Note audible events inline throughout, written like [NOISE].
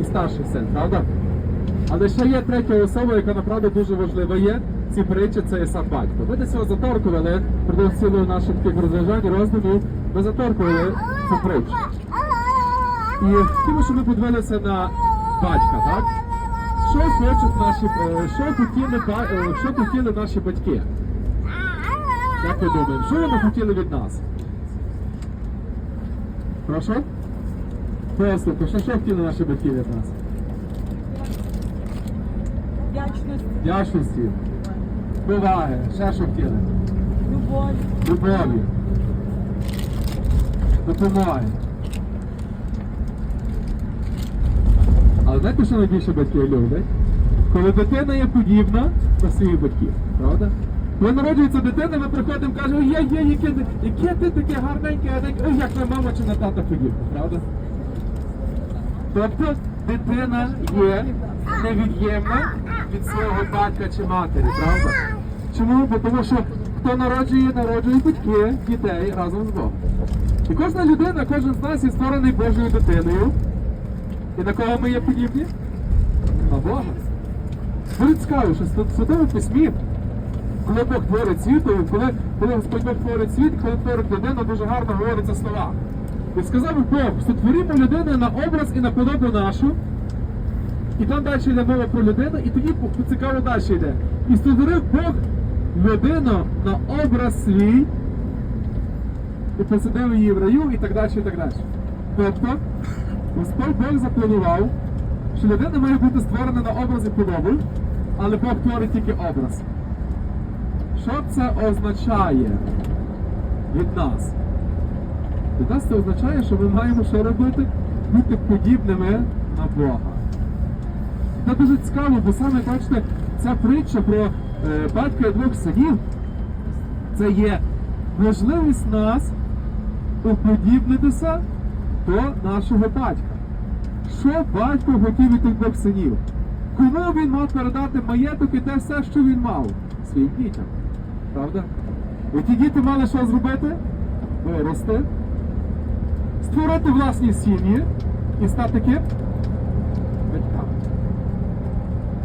і старший син, правда? Але ще є третя особа, яка направду дуже важлива є. Ці притчі це є сам батько. Ми десь його заторкували впродовж цілого наших таких розважань, роздумів. Ми заторкували цю притчу. І хотіли, щоб ми подивилися на батька, так? Що хочуть наші, е, що хотіли, е, що хотіли наші батьки? Як ви думаєте, що вони хотіли від нас? Прошу? Послухайте, що, що хотіли наші батьки від нас? Вдячність, Вдячності, поваги, ще що хотіли? любов, Любові, допомоги. Але знаєте, що найбільше батьки люблять? Коли дитина є подібна до своїх батьків, правда? Коли народжується дитина, ми приходимо і кажемо, є, є, яке, яке ти таке гарненьке, гарненьке, ой, як на мама чи на тата подібна, правда? Тобто дитина є невід'ємна від свого батька чи матері, правда? Чому? Бо тому що хто народжує, народжує батьки дітей разом з Богом. І кожна людина, кожен з нас є створений Божою дитиною. І на кого ми є подібні? На Бога. Дуже цікаво, що в Письмі, коли Бог творить світ, коли, коли Господь Бог творить світ, коли творить людину, дуже гарно говориться слова. І сказав Бог, сотворімо людину на образ і на подобу нашу. І там далі йде мова про людину, і тоді цікаво далі йде. І створив Бог людину на образ свій, і посадив її в раю, і так далі, і так далі. Тобто, Господь Бог запланував, що людина має бути створена на образ і подобу, але Бог творить тільки образ. Що це означає від нас? Від нас це означає, що ми маємо що робити? Бути подібними на Бога. Це дуже цікаво, бо саме бачите, ця притча про е, батька і двох синів, це є можливість нас уподібнитися до нашого батька. Що батько хотів від тих двох синів? Кому він мав передати маєток і те все, що він мав? Своїм дітям. Правда? І ті діти мали що зробити? Вирости, створити власні сім'ї і стати ким? Батьками.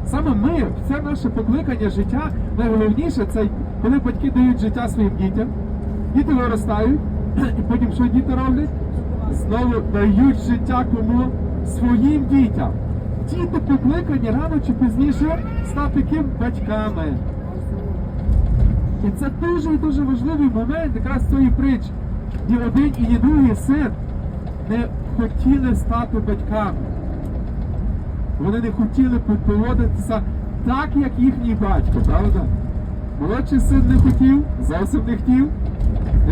Саме ми, це наше покликання життя, найголовніше це коли батьки дають життя своїм дітям, діти виростають, [CLEARS THROAT] і потім що діти роблять? Знову дають життя кому? Своїм дітям. Діти покликані рано чи пізніше стати ким батьками. І це дуже дуже важливий момент якраз цієї притчі. Ні один і ні другий син не хотіли стати батьками. Вони не хотіли поводитися так, як їхній батько, правда? Молодший син не хотів, зовсім не хотів.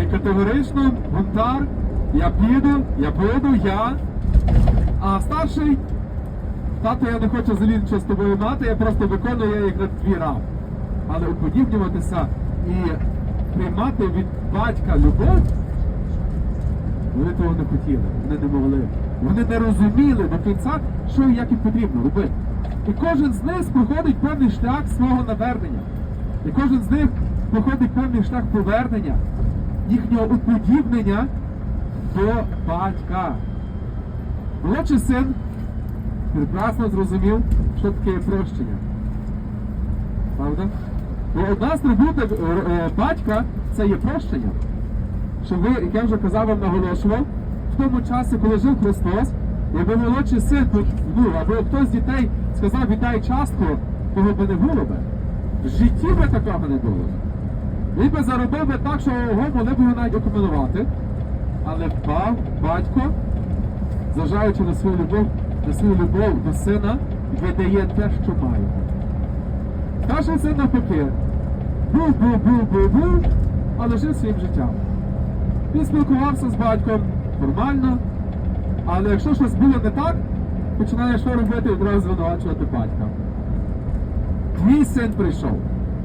І категорично бунтар, я піду, я буду, я. А старший, тато, я не хочу взагалі нічого з тобою мати, я просто виконую я як на твій раб. Але уподібнюватися і приймати від батька любов, вони того не хотіли, вони не могли. Вони не розуміли до кінця, що і як їм потрібно робити. І кожен з них проходить певний шлях свого навернення. І кожен з них проходить певний шлях повернення, їхнього уподібнення до батька. Молодший син прекрасно зрозумів, що таке прощення. Правда? Бо одна з прибуток е, е, батька це є прощення. Що ви, як я вже казав вам наголошував, в тому часі, коли жив Христос, якби молодший син, ну, або хтось з дітей сказав віддай частку, того би не було би. В житті би такого не було. Він би заробив би так, що його могли б його навіть окуменувати. Але ба- батько, зважаючи на свою любов, на свою любов до сина, видає те, що має. Старший син навпаки. Був, був, був, був, був, але жив своїм життям. Він спілкувався з батьком нормально, але якщо щось було не так, починає що робити, і одразу звинувачувати батька. Твій син прийшов,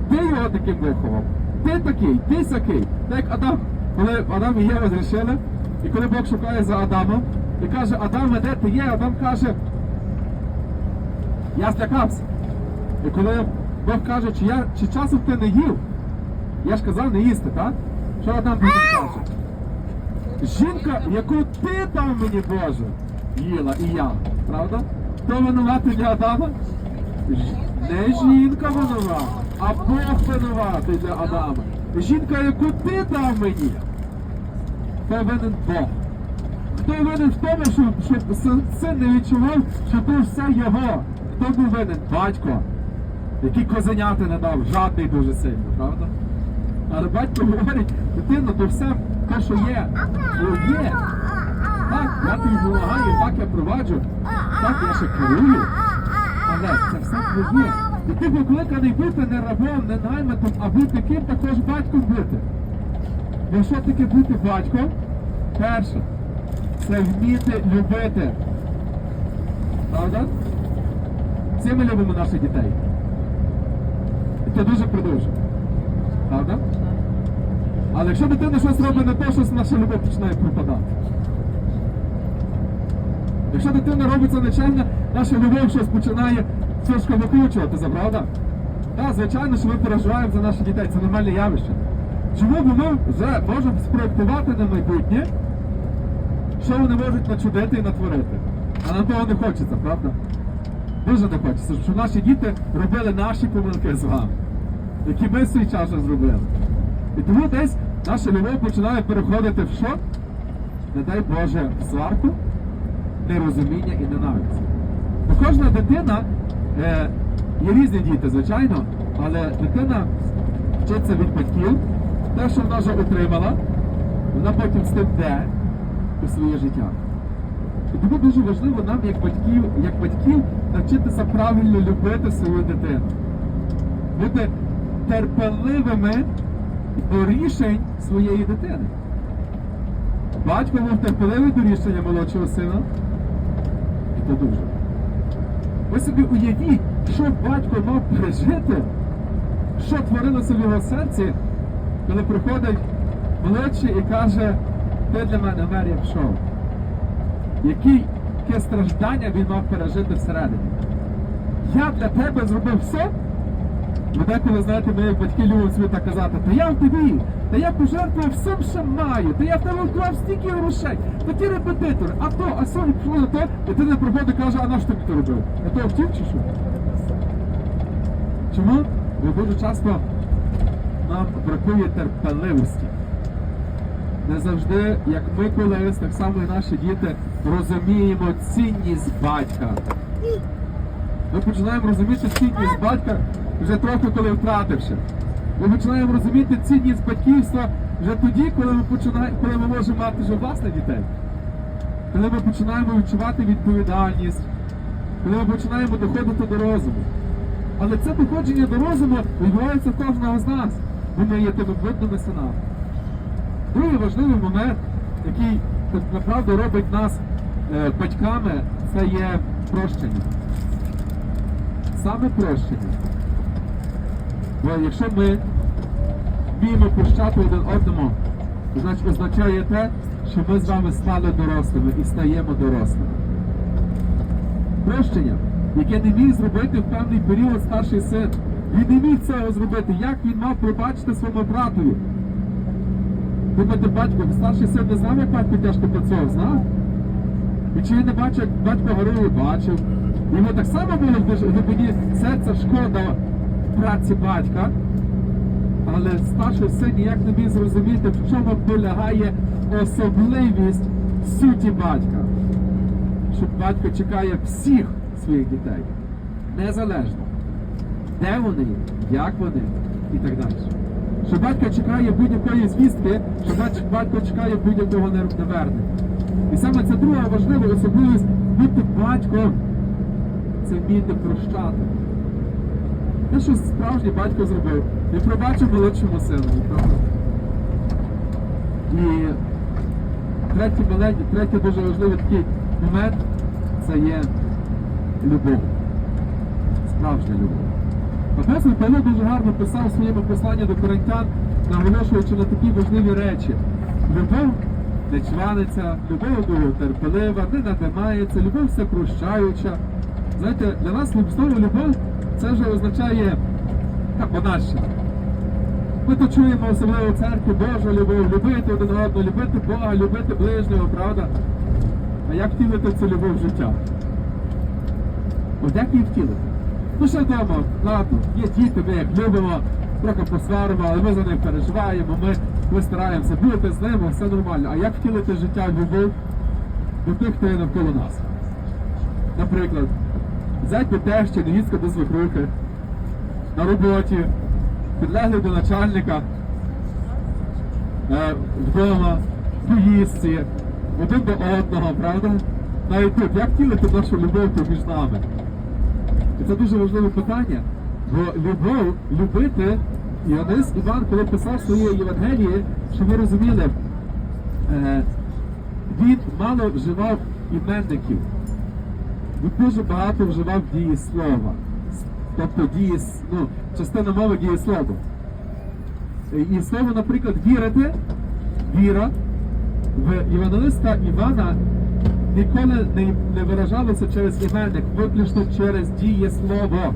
ти його таким виховав, ти такий, ти сякий. Так як Адам, коли Адам і Єва зрішили, і коли Бог шукає за Адамом, і каже, Адаме, де ти є? Адам каже, я злякався. І коли Бог каже, чи, я, чи часом ти не їв, я ж казав не їсти, так? Що Адам каже? Жінка, яку ти там мені Боже, їла і я, правда? Хто винуватий для Адама? Не жінка винувата, а Бог винуватий для Адама. Жінка, яку ти дав мені, то винен Бог. Хто винен в тому, що, щоб син- син не відчував, що то все його? Хто був винен? Батько, який козеняти не дав, жадний дуже сильно, правда? Але батько говорить, дитино, то все те, що є, твоє. Так, я тобі допомагаю, так я проваджу, так я ще керую. Але це все твоє. І ти покликаний бути не рабом, не наймитом, а бути ким також батьком бути. Бо що таке бути батьком? Перше, це вміти любити. Правда? Всі ми любимо наших дітей. І це дуже продовжує. Правда? Але якщо дитина щось робить не те, щось наша любов починає пропадати. Якщо дитина робить це нечемно, наша любов щось починає трошки викручуватися, правда? Так, звичайно, що ми переживаємо за наших дітей, це нормальне явище. Чому бо ми вже можемо спроектувати на майбутнє, що вони можуть начудити і натворити? А нам того не хочеться, правда? Дуже не хочеться, щоб наші діти робили наші помилки з вами, які ми в свій час зробили. І тому десь наша любов починає переходити в що? Не дай Боже, в сварку, нерозуміння і ненависть. Бо кожна дитина, е, є різні діти, звичайно, але дитина вчиться від батьків, те, що вона вже отримала, вона потім з тим йде у своє життя. І тому дуже важливо нам, як батьків, як батьків, навчитися правильно любити свою дитину. Бути терпеливими до рішень своєї дитини. Батько був терпеливий до рішення молодшого сина. І то. Ви собі уявіть, що батько мав пережити, що творилося в його серці, коли приходить молодший і каже, ти для мене мер як шоу. Які, яке страждання він мав пережити всередині. Я для тебе зробив все. Ви деколи, знаєте, ми як батьки любимо собі так казати, та я в тобі, та я пожертвував всім, що маю, та я в тебе вклав стільки грошей, та ті репетитори, а то, а сьогодні пішло на то, і ти не приходить і каже, а на що тобі то робив? Я того втів чи що? Чому? Бо дуже часто нам бракує терпеливості. Не завжди, як ми колись, так само і наші діти розуміємо цінність батька. Ми починаємо розуміти цінність батька вже трохи коли втративши. Ми починаємо розуміти цінність батьківства вже тоді, коли ми починаємо, коли ми можемо мати вже власних дітей. Коли ми починаємо відчувати відповідальність, коли ми починаємо доходити до розуму. Але це доходження до розуму відбувається в кожного з нас, бо ми є тими видними синами. Другий важливий момент, який направду робить нас е, батьками, це є прощення. Саме прощення. Бо якщо ми вміємо прощати один одному, то, значить означає те, що ми з вами стали дорослими і стаємо дорослими. Прощення, яке не міг зробити в певний період старший син. Він не міг цього зробити. Як він мав пробачити своєму братові? Думаєте, батько, старший син не знав, як батько тяжко працював, знав? І чи він не бачив, як батько горує, бачив. Йому так само було в глибині серця шкода праці батька, але старший син ніяк не міг зрозуміти, в чому полягає особливість суті батька. Що батько чекає всіх своїх дітей, незалежно, де вони, як вони і так далі. Що батько чекає будь-якої звістки, що батько чекає будь-якого навернення. І саме це друга важлива особливість бути батьком це вміти прощати. Те, що справжній батько зробив, він пробачив молодшому сину, правда? І третій маленький, третій дуже важливий такий момент це є любов. Справжня любов. Апостол Павло дуже гарно писав в своєму посланні до коринтян, наголошуючи на такі важливі речі. Любов не чваниться, любов дуже терпелива, не надимається, любов все прощаюча. Знаєте, для нас слово любов це вже означає капонащина. Ми то чуємо особливо в церкві Божа любов, любити один одного, любити Бога, любити ближнього, правда? А як втілити цю любов в життя? От як її втілити? Ну ще вдома, ладно, є діти, ми як любимо, трохи посваримо, але ми за них переживаємо, ми, ми стараємося бути з ними, все нормально. А як втілити життя в любов до тих, хто є навколо нас? Наприклад, взять тещі, невістка до свекрухи, на роботі, підлеглий до начальника, е, вдома, в поїздці, один до одного, правда? Навіть тут, як втілити нашу любов тут між нами? І це дуже важливе питання, бо любов, любити, Іоаннис Іван, коли писав своє Євангеліє, щоб ви розуміли, е, він мало вживав іменників. Він дуже багато вживав дієслова. Тобто діє, ну, частина мови дієслово. І слово, наприклад, вірити, віра в Євангелиста Івана ніколи не, не виражалося через іменник, виключно через дієслово.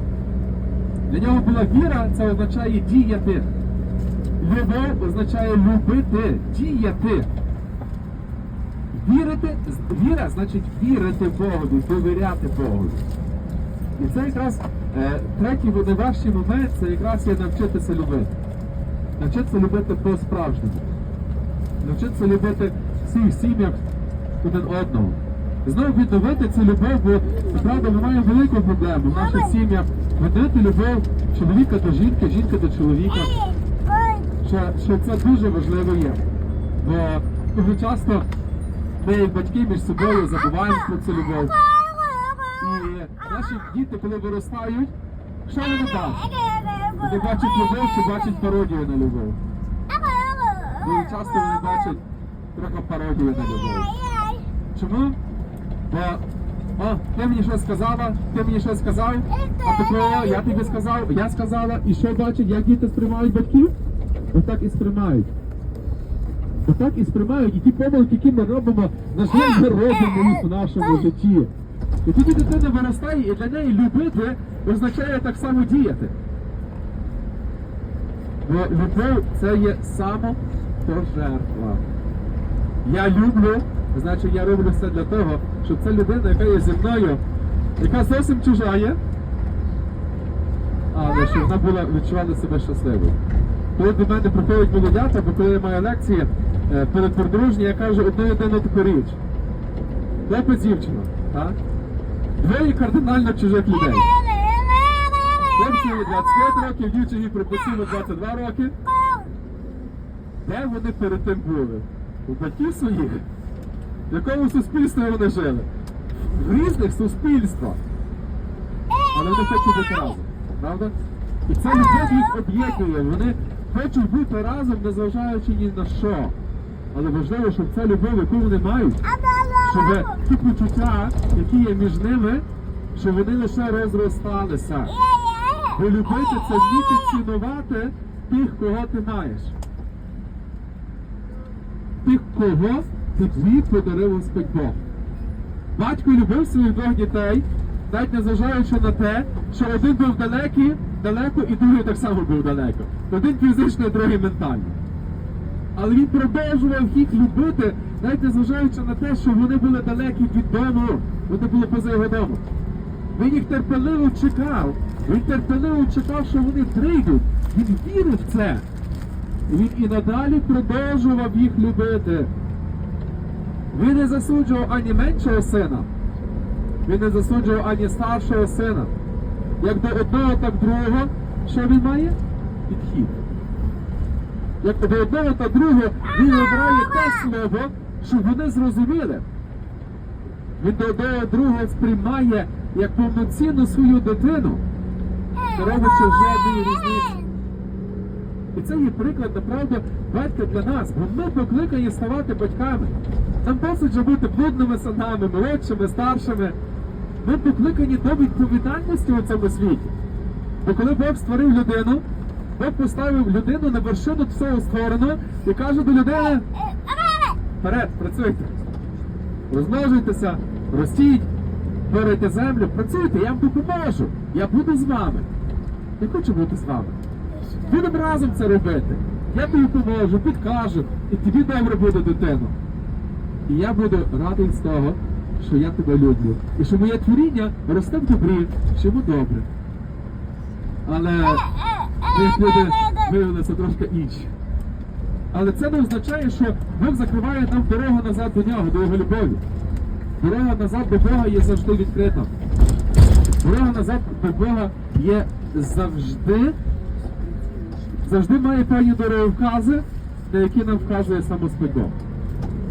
Для нього була віра, це означає діяти. Любов означає любити, діяти. Вірити, віра значить вірити Богові, довіряти Богові. І це якраз е, третій найважчий момент, це якраз є навчитися любити. Навчитися любити по-справжньому. Навчитися любити всіх сім'ях один одного. Знову відновити цю любов, бо правда ми маємо велику проблему в наших сім'ях. Відновити любов чоловіка до жінки, жінки до чоловіка. Що, що це дуже важливо є. Бо дуже часто ми, як батьки, між собою забуваємо про цю любов. І наші діти, коли виростають, що вони бачать? Вони бачать любов чи бачать пародію на любов. Дуже часто вони бачать трохи пародію на любов. Чому? Бо о, ти мені щось сказала, ти мені щось сказав, а такого я тобі сказав, я сказала, і що бачать, як діти сприймають батьків? Отак і сприймають. Отак і сприймають, і ті помилки, які ми робимо, на жаль, ми робимо їх в нашому житті. І тоді дитина виростає, і для неї любити означає так само діяти. Бо любов це є самопожертва. Я люблю, значить я роблю все для того, щоб ця людина, яка є зі мною, яка зовсім чужа є, але щоб вона була відчувала себе щасливою. Коли до мене приходять молодята, бо коли я маю лекції е, перед подружні, я кажу одну єдину таку річ. Хлопець дівчина, так? Двоє кардинально чужих людей. Хлопцеві 25 років, дівчині пропустили 22 роки. Де вони перед тим були? У батьків своїх? В якому суспільстві вони жили? В різних суспільствах. Але вони хочуть бути разом. Правда? І це любов їх об'єднує. Вони хочуть бути разом, незважаючи ні на що. Але важливо, щоб ця любов, яку вони мають, щоб ті почуття, які є між ними, щоб вони лише розросталися. Бо любити це вміти цінувати тих, кого ти маєш. Тих, кого тобі подарив Господь Бог. Батько любив своїх двох дітей, навіть незважаючи на те, що один був далекий, далеко, і другий так само був далеко. Один фізично, другий ментально. Але він продовжував їх любити, навіть незважаючи на те, що вони були далекі від дому, вони були поза його домом. Він їх терпеливо чекав. Він терпеливо чекав, що вони прийдуть. Він вірив в це. Він і надалі продовжував їх любити. Він не засуджував ані меншого сина, він не засуджував ані старшого сина. Як до одного, так другого, що він має? Підхід. Як до одного та другого він вибирає те слово, щоб вони зрозуміли. Він до одного другого сприймає як повноцінну свою дитину, не робячи жодної різниці. І це є приклад, направду, батька для нас, бо ми покликані ставати батьками. Нам досить же бути блудними синами, молодшими, старшими. Ми покликані до відповідальності у цьому світі. Бо коли Бог створив людину, Бог поставив людину на вершину всього створеного і каже до людини, вперед, працюйте. Розмножуйтеся, ростіть, творите землю, працюйте, я вам допоможу. Я буду з вами. Я хочу бути з вами. Будемо разом це робити. Я тобі поможу, підкажу, і тобі добре буде дитино. І я буду радий з того, що я тебе люблю. І що моє творіння росте в добрі, що йому добре. Але як люди виявилися трошки інші. Але це не означає, що Бог закриває нам дорогу назад до нього, до його любові. Дорога назад до Бога є завжди відкрита. Дорога назад до Бога є завжди, завжди має певні дороговкази, на які нам вказує сам Господь Бог.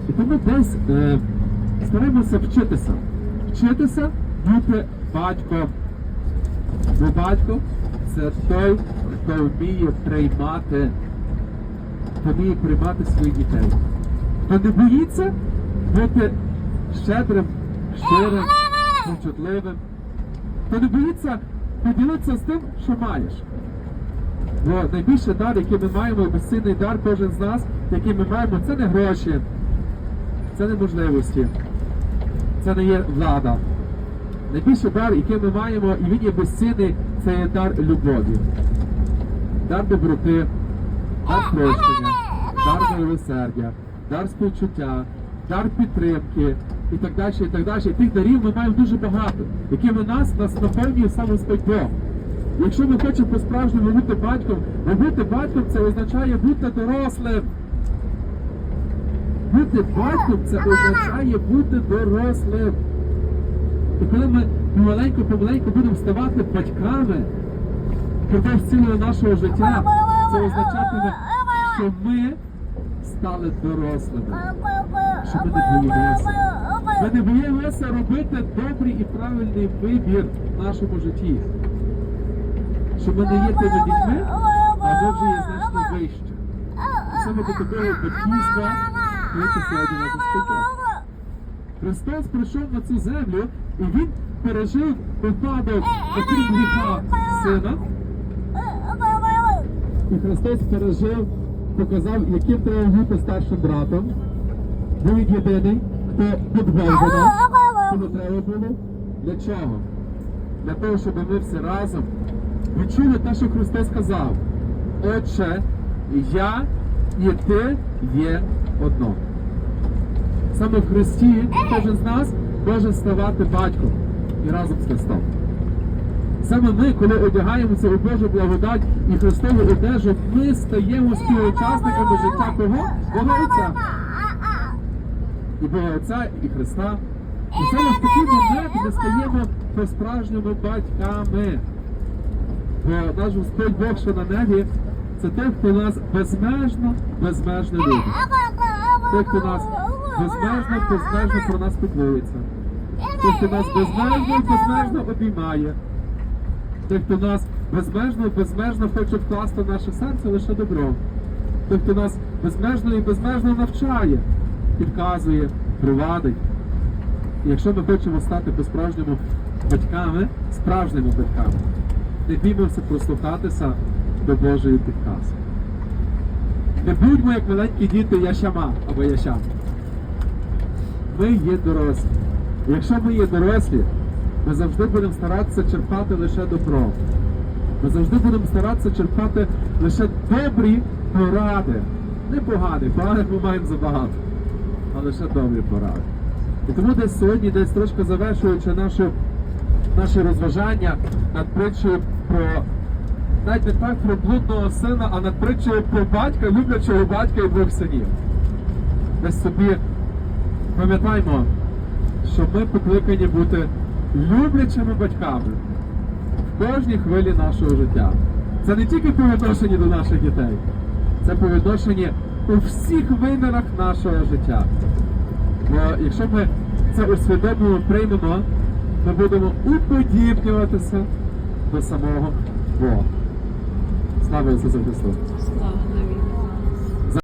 І тому десь е, стараємося вчитися. Вчитися бути батьком. Бо батько це той, хто вміє приймати, хто вміє приймати своїх дітей. Хто не боїться бути щедрим, щирим, почутливим. Хто не боїться поділитися з тим, що маєш. Бо найбільший дар, який ми маємо, безцінний дар, кожен з нас, який ми маємо, це не гроші, це не можливості, це не є влада. Найбільший дар, який ми маємо, і він є безцінний, це є дар любові, дар доброти, дар прощення, дар милосердя, дар співчуття, дар підтримки і так далі, і так далі. І тих дарів ми маємо дуже багато, якими нас, нас наповнює сам Господь Бог. Якщо ми хочемо по-справжньому бути батьком, бо бути батьком це означає бути дорослим. Бути батьком це означає бути дорослим. І коли ми помаленьку-помаленьку будемо ставати батьками впродовж цілого нашого життя, це означатиме, що ми стали дорослими. Що ми не боїмося. Ми не боїмося робити добрий і правильний вибір в нашому житті. Що ми не є тими дітьми, а ми вже є значно вище. І саме до такого батьківства кличе сьогодні нас Господь Христос прийшов на цю землю і він пережив випадок окрім гріха сина. І Христос пережив, показав, яким треба бути старшим братом. Був єдиний, хто подбав за нас, кому треба було. Для чого? Для того, щоб ми всі разом відчули те, що Христос сказав. Отче, я і ти є одно. Саме в Христі кожен з нас може ставати батьком і разом з Христом. Саме ми, коли одягаємося у Божу благодать і Христову одежу, ми стаємо співучасниками життя кого? Бога Отця. І Бога Отця, і Христа. І саме в такий момент ми стаємо по-справжньому батьками. Бо наш Господь Бог, що на небі, це той, хто нас безмежно, безмежно любить. Той, хто нас безмежно, безмежно про нас піклується. Той, хто нас безмежно, безмежно обіймає. Той, хто нас безмежно, безмежно хоче вкласти в наше серце лише добро. Той, хто нас безмежно і безмежно навчає, підказує, провадить. І якщо ми хочемо стати по-справжньому батьками, справжніми батьками, не біймося прослухатися до Божої підказки. Не будьмо як маленькі діти ящама або ящам. Ми є дорослі. Якщо ми є дорослі, ми завжди будемо старатися черпати лише добро. Ми завжди будемо старатися черпати лише добрі поради. Не погані, поганих ми маємо забагато, а лише добрі поради. І тому десь сьогодні, десь трошки завершуючи нашу, наше розважання над притчею про навіть не так про блудного сина, а над притчею про батька, люблячого батька і двох синів. Десь собі пам'ятаймо, що ми покликані бути люблячими батьками в кожній хвилі нашого життя. Це не тільки по відношенні до наших дітей, це по відношенні у всіх вимірах нашого життя. Бо якщо ми це усвідомимо, приймемо, ми будемо уподібнюватися до самого Бога. Слава Ісусу Христу!